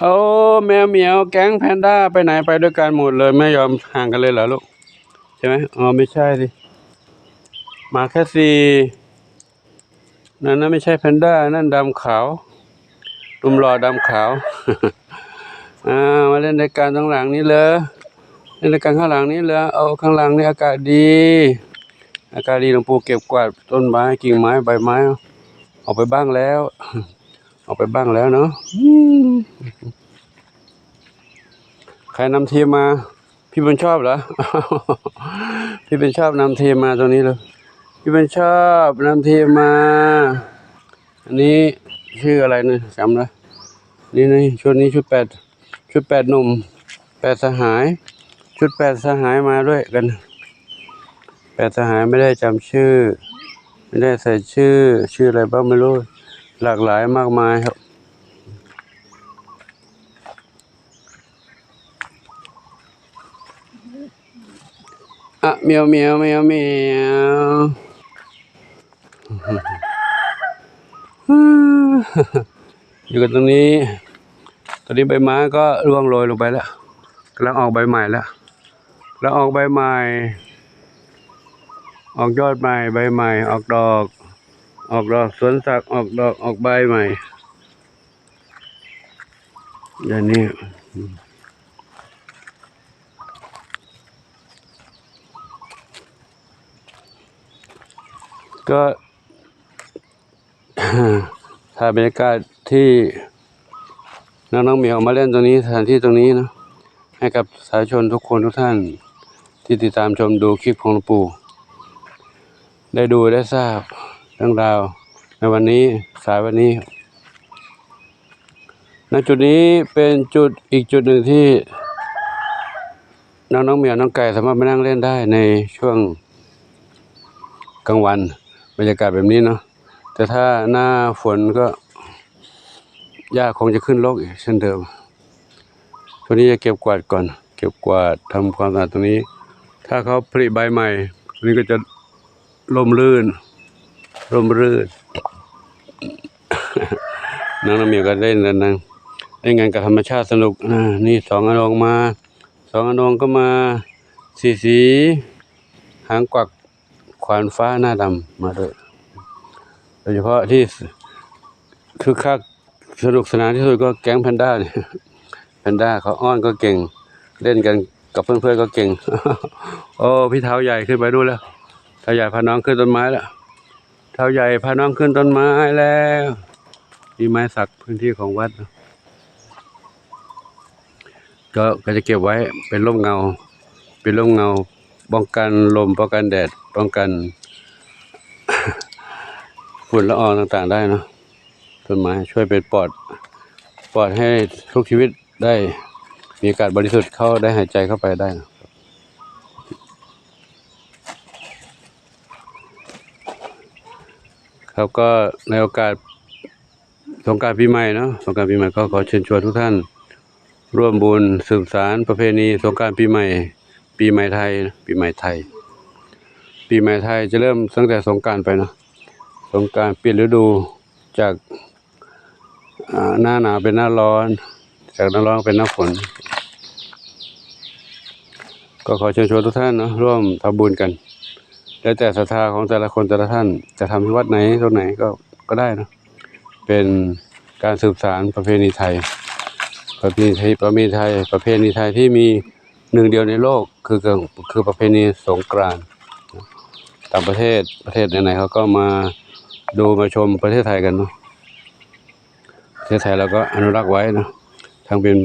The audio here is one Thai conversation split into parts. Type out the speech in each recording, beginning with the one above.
โอ้แมวเหมียวแก๊งแพนด้าไปไหนไปด้วยกันหมดเลยไม่ยอมห่างกันเลยเหรอลูกใช่ไหมอ๋อไม่ใช่ดิมาแค่สี่นั่นนั่นไม่ใช่แพนด้านั่นดำขาวดุมรอดำขาวอ่ามาเล่นในการข้างหลังนี้เลยเล่นในการข้างหลังนี้เลยเอาข้างหลังนี่อากาศดี อากาศดีหลวงปู่เก็บกวาดต้นไม้กิ่งไม้ใบไม้ออกไปบ้างแล้ว ออกไปบ้างแล้วเนาะใครนำทีมมา พี่เป็นชอบเหรอ พี่เป็นชอบนำทีมมาตรงนี้เลยพี่เป็นชอบนำทีมมา อันนี้ชื่ออะไรนะจำนะนี่นี่ชุดนี้ชุดแปดชุดแปดหนุ่มแปดสหาย ชุดแปดสหายมาด้วยกันแปดสหายไม่ได้จำชื่อ ไม่ได้ใส่ชื่อ ชื่ออะไรบ้างไม่รู้ หลากหลายมากมายครับ อะเมียวเมียวเมียวเมียวอยู่กันตรงนี้ ตอนนี้ใบไม้ก็ร่วงโรยลงไปแล้วกำลังออกใบใหม่แล้วแล้วออกใบใหม่ ออกยอดใหม่ ใบใหม่ ออกดอก ออกดอกสวนสัตว์ออกดอกออกใบใหม่อย่างนี้ก็ถ่ายบรรยากาศที่น้องๆเหมียวมาเล่นตรงนี้สถานที่ตรงนี้นะให้กับสาธุชนทุกคนทุกท่าน ที่ติดตามชมดูคลิปของหลวงปู่ ได้ดูได้ทราบ เรื่องราวในวันนี้สายวันนี้ณจุดนี้เป็นจุดอีกจุดหนึ่งที่น้องๆเหมียวน้องไก่สามารถมานั่งเล่นได้ในช่วงกลางวันบรรยากาศแบบนี้เนาะแต่ถ้าหน้าฝนก็หญ้าคงจะขึ้นโลกอีกเช่นเดิมตัวนี้จะเก็บกวาดก่อน เก็บกวาดทำความสะอาดตรงนี้ ถ้าเขาผลิใบใหม่ตัวนี้ก็จะร่มรื่น ร่มรื่นน้องน้ำเมียวก็เล่นกันนะเล่นงานกับธรรมชาติสนุกนี่สองอนงมา สองอนงก็มาสีสีหางกวักควานฟ้าหน้าดำมาด้วยโดยเฉพาะที่คือคักสนุกสนานที่สุดก็แก๊งแพนด้าเนี่ยแพนด้าเขาอ้อนก็เก่ง เล่นกันกับเพื่อนๆก็เก่ง โอ้พี่เท้าใหญ่ขึ้นไปดูแล้วเท้าใหญ่พาน้องขึ้นต้นไม้แล้ว เท้าใหญ่พาน้องขึ้นต้นไม้แล้วมีไม้สักพื้นที่ของวัด ก็ก็จะเก็บไว้เป็นร่มเงา เป็นร่มเงาป้องกันลมป้องกันแดดป้องกันฝุ่นละอองต่างๆได้เนะต้นไม้ช่วยเป็นปอดปอดให้ทุกชีวิตได้มีอากาศบริสุทธิ์เข้าได้หายใจเข้าไปได้นะ ครับก็ในโอกาสสงการปีใหม่เนาะสงการปีใหม่ก็ขอเชิญชวนทุกท่าน ร่วมบุญสืบสารประเพณีสงการปีใหม่ ปีใหม่ไทย ปีใหม่ไทย ปีใหม่ไทยจะเริ่มตั้งแต่สงการไปเนอะสงการเปลี่ยนฤดูจากหน้าหนาวเป็นหน้าร้อน จากหน้าร้อนเป็นหน้าฝน ก็ขอเชิญชวนทุกท่านเนอะร่วมทำบุญกัน แล้วแต่ศรัทธาของแต่ละคนแต่ละท่าน จะทำที่วัดไหนตรงไหนก็ก็ได้นะเป็นการสืบสารประเพณีไทย ประเพณีไทยประเพณีไทยประเพณีไทยที่มีหนึ่งเดียวในโลกคือคือคือประเพณีสงกรานต์ต่างประเทศประเทศไหนๆเขาก็มาดูมาชมประเทศไทยกันเนาะประเทศไทยเราก็อนุรักษ์ไว้นะทั้งเป็น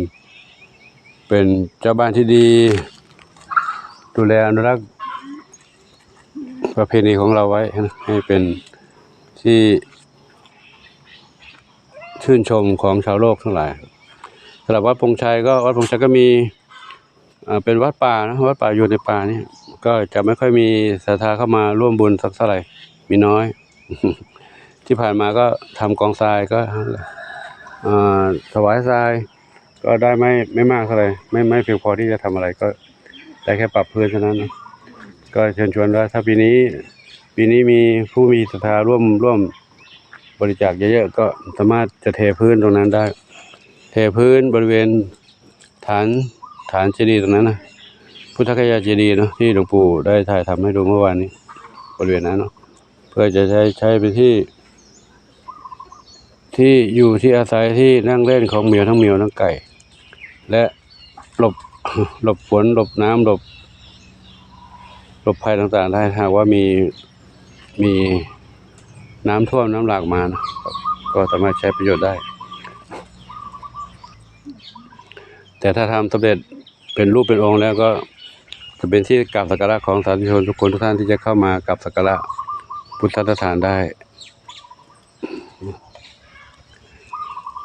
เป็นเจ้าบ้านที่ดี ดูแลอนุรักษ์ ประเพณีของเราไว้ให้เป็นที่ชื่นชมของชาวโลกทั้งหลายสำหรับวัดพงชัยก็วัดพงชัยก็มีเป็นวัดป่านะวัดป่าอยู่ในป่านี่ก็จะไม่ค่อยมีศรัทธาเข้ามาร่วมบุญสักเท่าไหร่มีน้อย ที่ผ่านมาก็ทำกองทรายก็ถวายทรายก็ได้ไม่ไม่มากเท่าไหร่ไม่ไม่เพียงพอที่จะทำอะไรก็ได้แค่ปรับพื้นเท่านั้นนะ ก็เชิญชวนว่าถ้าปีนี้ ปีนี้มีผู้มีศรัทธาร่วมร่วมบริจาคเยอะๆก็สามารถจะเทพื้นตรงนั้นได้ เทพื้นบริเวณฐานฐานเจดีย์ตรงนั้นนะพุทธคยาเจดีย์เนาะที่หลวงปู่ได้ถ่ายทำให้ดูเมื่อวานนี้ บริเวณนั้นเนาะเพื่อจะใช้ใช้เป็นที่ ที่อยู่ที่อาศัยที่นั่งเล่นของเหมียวทั้งเหมียวทั้งไก่ และหลบหลบฝนหลบน้ำหลบ หลบภัยต่างๆได้หากว่ามีมีน้ำท่วมน้ำหลากมานะก็สามารถใช้ประโยชน์ได้ แต่ถ้าทำสำเร็จเป็นรูปเป็นองค์แล้วก็จะเป็นที่กราบสักการะของสาธุชนทุกคนทุกท่านที่จะเข้ามากราบสักการะพุทธสถานได้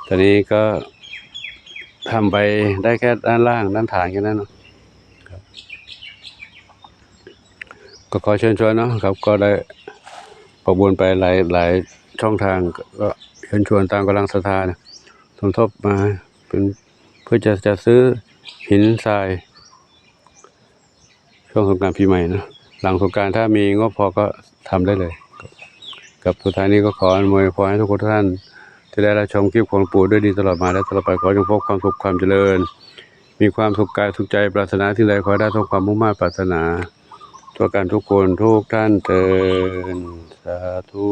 ตอนนี้ก็ทำไปได้แค่ด้านล่างด้านฐานแค่นั้นเนาะครับ ก็ขอเชิญชวนเนาะครับ ก็ได้ประบวนไปหลายหลายช่องทางก็เชิญชวนตามกำลังศรัทธานะสมทบมาเป็นเพื่อจะจะซื้อหินทราย ช่วงสงการปีใหม่นะหลังสงการถ้ามีงบพอก็ทำได้เลย กับสุดท้ายนี้ก็ขออนุโมทนาให้ทุกคนทุกท่านที่ได้รับชมคลิปของปู่ด้วยดีตลอดมาและตลอดไปขอจงพบความสุขความเจริญ มีความสุขกายสุขใจปรารถนาที่ใดขอได้ทุกความมุ่งมั่นปรารถนา ทั่วกันทุกคนทุกท่านเตินสาธุ